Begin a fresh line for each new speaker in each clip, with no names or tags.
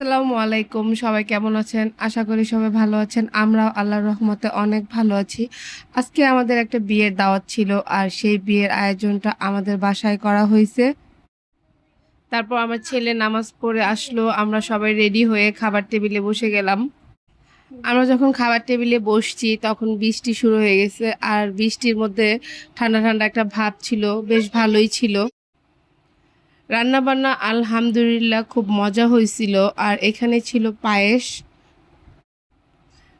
আসসালামু আলাইকুম, সবাই কেমন আছেন? আশা করি সবাই ভালো আছেন। আমরাও আল্লাহর রহমতে অনেক ভালো আছি। আজকে আমাদের একটা বিয়ের দাওয়াত ছিল আর সেই বিয়ের আয়োজনটা আমাদের বাসায় করা হয়েছে। তারপর আমার ছেলে নামাজ পড়ে আসলো, আমরা সবাই রেডি হয়ে খাবার টেবিলে বসে গেলাম। আমরা যখন খাবার টেবিলে বসছি, তখন বৃষ্টি শুরু হয়ে গেছে আর বৃষ্টির মধ্যে ঠান্ডা ঠান্ডা একটা ভাব ছিল, বেশ ভালোই ছিল। রান্নাবান্না আলহামদুলিল্লাহ খুব মজা হয়েছিল, আর এখানে ছিল পায়েস।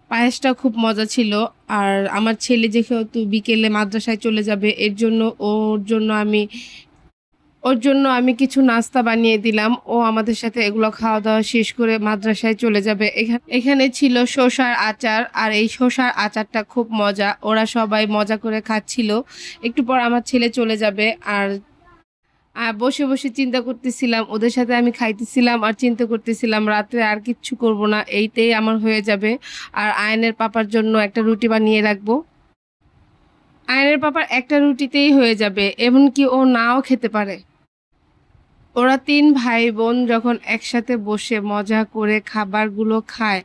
পায়েসটা খুব মজা ছিল, আর আমার ছেলে যেহেতু বিকেলে মাদ্রাসায় চলে যাবে, এর জন্য ওর জন্য আমি, ওর জন্য আমি কিছু নাস্তা বানিয়ে দিলাম। ও আমাদের সাথে এগুলো খাওয়া দাওয়া শেষ করে মাদ্রাসায় চলে যাবে। এখা- এখানে ছিল শসার আচার, আর এই শসার আচারটা খুব মজা। ওরা সবাই মজা করে খাচ্ছিল। একটু পর আমার ছেলে চলে যাবে, আর আর বসে বসে চিন্তা করতেছিলাম, ওদের সাথে আমি খাইতেছিলাম আর চিন্তা করতেছিলাম, রাত্রে আর কিচ্ছু করব না এইটাই আমার হয়ে যাবে। আর আয়নের পাপার জন্য একটা রুটি বানিয়ে রাখব। আয়নের পাপার একটা রুটিতেই হয়ে যাবে, এমনকি ও নাও খেতে পারে। ওরা তিন ভাই বোন যখন একসাথে বসে মজা করে খাবারগুলো খায়,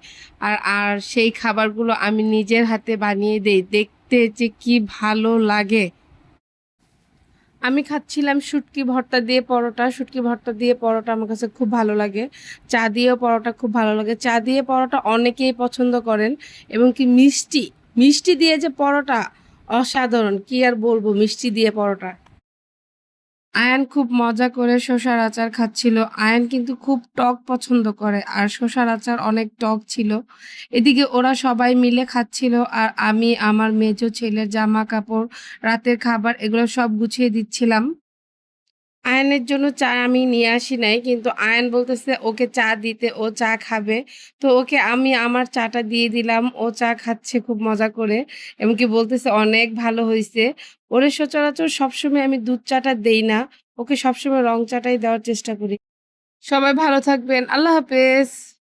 আর আর সেই খাবারগুলো আমি নিজের হাতে বানিয়ে দেই, দেখতে যে কি ভালো লাগে। আমি খাচ্ছিলাম শুটকি ভর্তা দিয়ে পরোটা। শুটকি ভর্তা দিয়ে পরোটা আমার কাছে খুব ভালো লাগে। চা দিয়েও পরোটা খুব ভালো লাগে। চা দিয়ে পরোটা অনেকেই পছন্দ করেন এবং কি মিষ্টি মিষ্টি দিয়ে যে পরোটা অসাধারণ, কি আর বলব মিষ্টি দিয়ে পরোটা। আয়ান খুব মজা করে শসার আচার খাচ্ছিল। আয়ান কিন্তু খুব টক পছন্দ করে আর শসার আচার অনেক টক ছিল। এদিকে ওরা সবাই মিলে খাচ্ছিল আর আমি, আমার মেজ ছেলের জামা কাপড় রাতের খাবার এগুলো সব গুছিয়ে দিচ্ছিলাম। আয়নের জন্য চা আমি নিয়ে আসি নাই, কিন্তু আয়ন বলতেছে ওকে চা দিতে, ও চা খাবে। তো ওকে আমি আমার চাটা দিয়ে দিলাম, ও চা খাচ্ছে খুব মজা করে, এমনকি বলতেছে অনেক ভালো হয়েছে ওরে সচরাচর সবসময় আমি দুধ চাটা দেই না, ওকে সবসময় রং চাটাই দেওয়ার চেষ্টা করি। সবাই ভালো থাকবেন, আল্লাহ হাফেজ।